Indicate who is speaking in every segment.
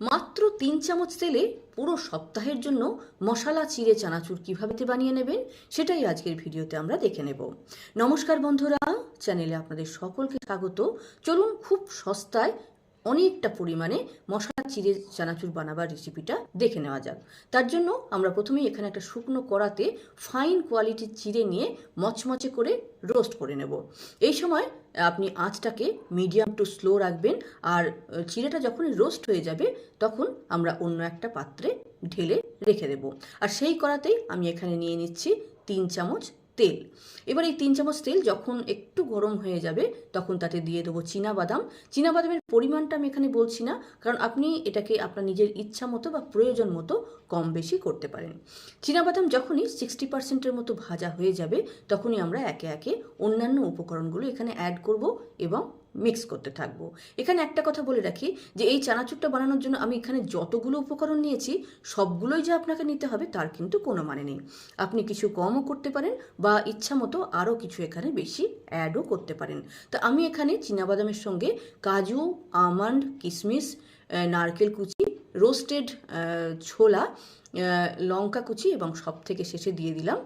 Speaker 1: মাত্র তিন চামচ তেলে পুরো সপ্তাহের জন্য মশলা, চিড়ে, চানাচুর কীভাবে বানিয়ে নেবেন, সেটাই আজকের ভিডিওতে আমরা দেখে নেব। নমস্কার বন্ধুরা, চ্যানেলে আপনাদের সকলকে স্বাগত। চলুন খুব সস্তায় অনেকটা পরিমাণে মশলা চিড়ে চানাচুর বানাবার রেসিপিটা দেখে নেওয়া যাক। তার জন্য আমরা প্রথমেই এখানে একটা শুকনো কড়াতে ফাইন কোয়ালিটির চিড়ে নিয়ে মচমচে করে রোস্ট করে নেব। এই সময় আপনি আঁচটাকে মিডিয়াম টু স্লো রাখবেন আর চিড়েটা যখনই রোস্ট হয়ে যাবে তখন আমরা অন্য একটা পাত্রে ঢেলে রেখে দেব। আর সেই কড়াতেই আমি এখানে নিয়ে নিচ্ছি তিন চামচ তেল। এবার এই তিন চামচ তেল যখন একটু গরম হয়ে যাবে, তখন তাতে দিয়ে দেবো বাদাম বাদামের পরিমাণটা আমি এখানে বলছি না, কারণ আপনি এটাকে আপনার নিজের ইচ্ছা মতো বা প্রয়োজন মতো কম বেশি করতে পারেন। বাদাম যখনই সিক্সটি পার্সেন্টের মতো ভাজা হয়ে যাবে, তখনই আমরা একে একে অন্যান্য উপকরণগুলো এখানে অ্যাড করব এবং মিক্স করতে থাকব। এখানে একটা কথা বলে রাখি যে, এই চানাচুরটা বানানোর জন্য আমি এখানে যতগুলো উপকরণ নিয়েছি, সবগুলোই যে আপনাকে নিতে হবে তার কিন্তু কোনো মানে নেই। আপনি কিছু কমও করতে পারেন বা ইচ্ছা মতো আরও কিছু এখানে বেশি অ্যাডও করতে পারেন। তো আমি এখানে চীনাবাদামের সঙ্গে কাজু, আমন্ড, কিশমিশ নারকেল কুচি রোস্টেড ছোলা লঙ্কা কুচি এবং সব থেকে শেষে দিয়ে দিলাম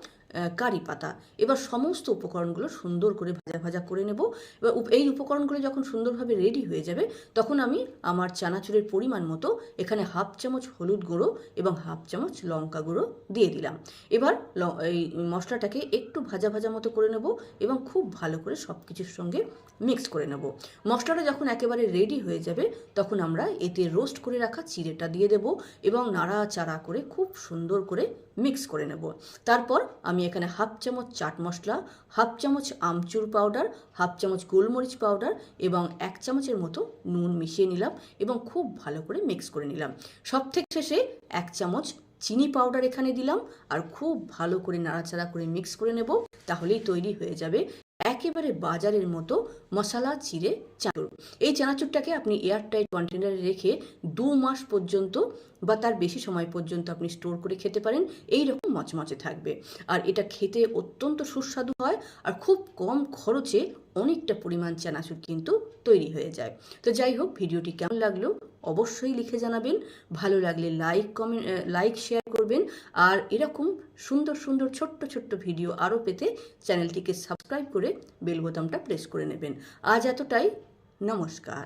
Speaker 1: কারি পাতা। এবার সমস্ত উপকরণগুলো সুন্দর করে ভাজা ভাজা করে নেব। এবার এই উপকরণগুলো যখন সুন্দরভাবে রেডি হয়ে যাবে, তখন আমি আমার চানাচুরের পরিমাণ মতো এখানে হাফ চামচ হলুদ গুঁড়ো এবং হাফ চামচ লঙ্কা গুঁড়ো দিয়ে দিলাম। এবার এই মশলাটাকে একটু ভাজা ভাজা মতো করে নেব এবং খুব ভালো করে সব কিছুর সঙ্গে মিক্স করে নেব। মশলাটা যখন একেবারে রেডি হয়ে যাবে, তখন আমরা এতে রোস্ট করে রাখা চিড়েটা দিয়ে দেব এবং নাড়াচাড়া করে খুব সুন্দর করে মিক্স করে নেব। তারপর আমি এখানে হাফ চামচ চাট মশলা, হাফ চামচ আমচুর পাউডার হাফ চামচ গোলমরিচ পাউডার এবং এক চামচের মতো নুন মিশিয়ে নিলাম এবং খুব ভালো করে মিক্স করে নিলাম। সব থেকে শেষে এক চামচ চিনি পাউডার এখানে দিলাম আর খুব ভালো করে নাড়াচাড়া করে মিক্স করে নেব, তাহলেই তৈরি হয়ে যাবে একেবারে বাজারের মতো মশলা চিড়ে চানাচুর এই চানাচুরটাকে আপনি এয়ারটাইট কন্টেনারে রেখে দু মাস পর্যন্ত বা তার বেশি সময় পর্যন্ত আপনি স্টোর করে খেতে পারেন। এই রকম মচমচে থাকবে। আর এটা খেতে অত্যন্ত সুস্বাদু হয় আর খুব কম খরচে অনেকটা পরিমাণ চানাচুর কিন্তু তৈরি হয়ে যায়। তো যাই হোক, ভিডিওটি কেমন লাগল অবশ্যই লিখে জানাবেন। ভালো লাগলে লাইক, কমেন্ট লাইক, শেয়ার করবেন। আর এরকম সুন্দর সুন্দর, ছোট্ট ছোট্ট ভিডিও আরও পেতে চ্যানেলটিকে সাবস্ক্রাইব করে বেল বোতামটা প্রেস করে নেবেন। আজ এতটাই। নমস্কার।